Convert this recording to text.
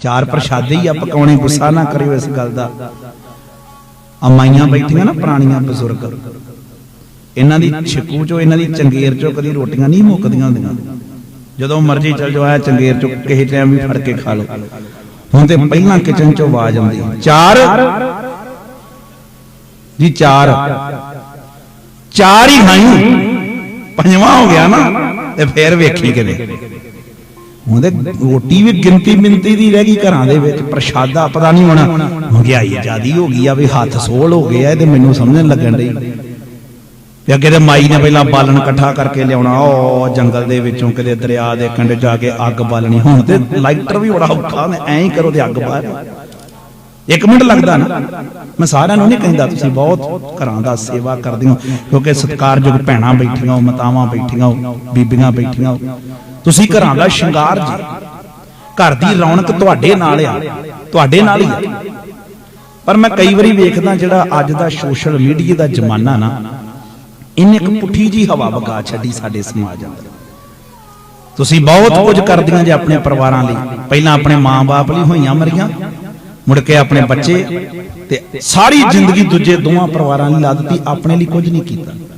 ਚਾਰ ਪ੍ਰਸ਼ਾਦੇ ਹੀ ਆ ਪਕਾਉਣੇ ਗੁੱਸਾ ਨਾ ਕਰਿਓ ਇਸ ਗੱਲ ਦਾ। ਆ ਮਾਈਆਂ ਬੈਠੀਆਂ ਨਾ ਪੁਰਾਣੀਆਂ ਬਜ਼ੁਰਗ। ਇਹਨਾਂ ਦੀ ਛਿੱਕੂ ਚੋਂ ਇਹਨਾਂ ਦੀ ਚੰਗੇਰ ਚੋਂ ਕਦੀ ਰੋਟੀਆਂ ਨਹੀਂ ਮੁੱਕਦੀਆਂ ਹੁੰਦੀਆਂ। ਜਦੋਂ ਮਰਜ਼ੀ ਚਲ ਜਾਓ ਆ ਚੰਗੇਰ ਚੋਂ ਕਿਸੇ ਟਾਈਮ ਵੀ ਫੜ ਕੇ ਖਾ ਲਓ। ਹੁਣ ਤੇ ਪਹਿਲਾਂ ਕਿਚਨ ਚੋਂ ਆਵਾਜ਼ ਆਉਂਦੀ ਚਾਰ ਜੀ ਚਾਰ। ਚਾਰ। ਹੀ ਖਾਈ ਪੰਜਵਾਂ ਹੋ ਗਿਆ ਨਾ। ਤੇ ਫੇਰ ਵੇਖੀ ਕਿਵੇਂ। ਉਹਦੇ ਰੋਟੀ ਵੀ ਗਿਣਤੀ ਮਿੰਤੀ ਦੀ ਰਹਿ ਗਈ ਘਰਾਂ ਦੇ ਵਿੱਚ, ਪ੍ਰਸ਼ਾਦਾ ਪਤਾ ਨਹੀਂ ਹੋਣਾ। ਮਹਿੰਗਾਈ ਜਿਆਦੀ ਹੋ ਗਈ ਆ ਵੀ ਹੱਥ ਸੋਲ ਹੋ ਗਏ ਆ ਤੇ ਮੈਨੂੰ ਸਮਝਣ ਲੱਗਣ ਡਈ। ਤੇ ਅੱਗੇ ਤੇ ਮਾਈ ਨੇ ਪਹਿਲਾਂ ਬਾਲਣ ਇਕੱਠਾ ਕਰਕੇ ਲਿਆਉਣਾ, ਉਹ ਜੰਗਲ ਦੇ ਵਿੱਚੋਂ ਕਿਤੇ ਦਰਿਆ ਦੇ ਕੰਢੇ ਜਾ ਕੇ ਅੱਗ ਬਾਲਣੀ। ਹੁਣ ਤੇ ਲਾਈਟਰ ਵੀ ਬੜਾ ਔਖਾ ਨੇ ਐਂ ਹੀ ਕਰੋ ਤੇ ਅੱਗ ਬਾਲ। ਇੱਕ ਮਿੰਟ ਲੱਗਦਾ ਨਾ। ਮੈਂ ਸਾਰਿਆਂ ਨੂੰ ਨਹੀਂ ਕਹਿੰਦਾ ਤੁਸੀਂ ਬਹੁਤ ਘਰਾਂ ਦਾ ਸੇਵਾ ਕਰਦੇ ਹੋ, ਕਿਉਂਕਿ ਸਤਿਕਾਰਯੋਗ ਭੈਣਾਂ ਬੈਠੀਆਂ ਹੋ, ਮਾਤਾਵਾਂ ਬੈਠੀਆਂ ਹੋ, ਬੀਬੀਆਂ ਬੈਠੀਆਂ ਹੋ। ਤੁਸੀਂ ਘਰਾਂ ਦਾ ਸ਼ਿੰਗਾਰ ਜੀ। ਘਰ ਦੀ ਰੌਣਕ ਤੁਹਾਡੇ ਨਾਲ ਆ, ਤੁਹਾਡੇ ਨਾਲ ਹੀ ਆ। ਪਰ ਮੈਂ ਕਈ ਵਾਰੀ ਵੇਖਦਾ ਜਿਹੜਾ ਅੱਜ ਦਾ ਸੋਸ਼ਲ ਮੀਡੀਆ ਦਾ ਜ਼ਮਾਨਾ ਨਾ, ਇਹਨੇ ਇੱਕ ਪੁੱਠੀ ਜੀ ਹਵਾ ਵਗਾ ਛੱਡੀ ਸਾਡੇ ਸਮਾਜ ਅੰਦਰ। ਤੁਸੀਂ ਬਹੁਤ ਕੁਝ ਕਰਦੀਆਂ ਜੇ ਆਪਣੇ ਪਰਿਵਾਰਾਂ ਲਈ। ਪਹਿਲਾਂ ਆਪਣੇ ਮਾਂ-ਬਾਪ ਲਈ ਹੋਈਆਂ ਮਰੀਆਂ ਮੁੜ ਕੇ ਆਪਣੇ ਬੱਚੇ ਤੇ ਸਾਰੀ ਜ਼ਿੰਦਗੀ ਦੂਜੇ ਦੋਵਾਂ ਪਰਿਵਾਰਾਂ ਲਈ ਲਾ ਦਿੱਤੀ ਆਪਣੇ ਲਈ ਕੁਝ ਨਹੀਂ ਕੀਤਾ।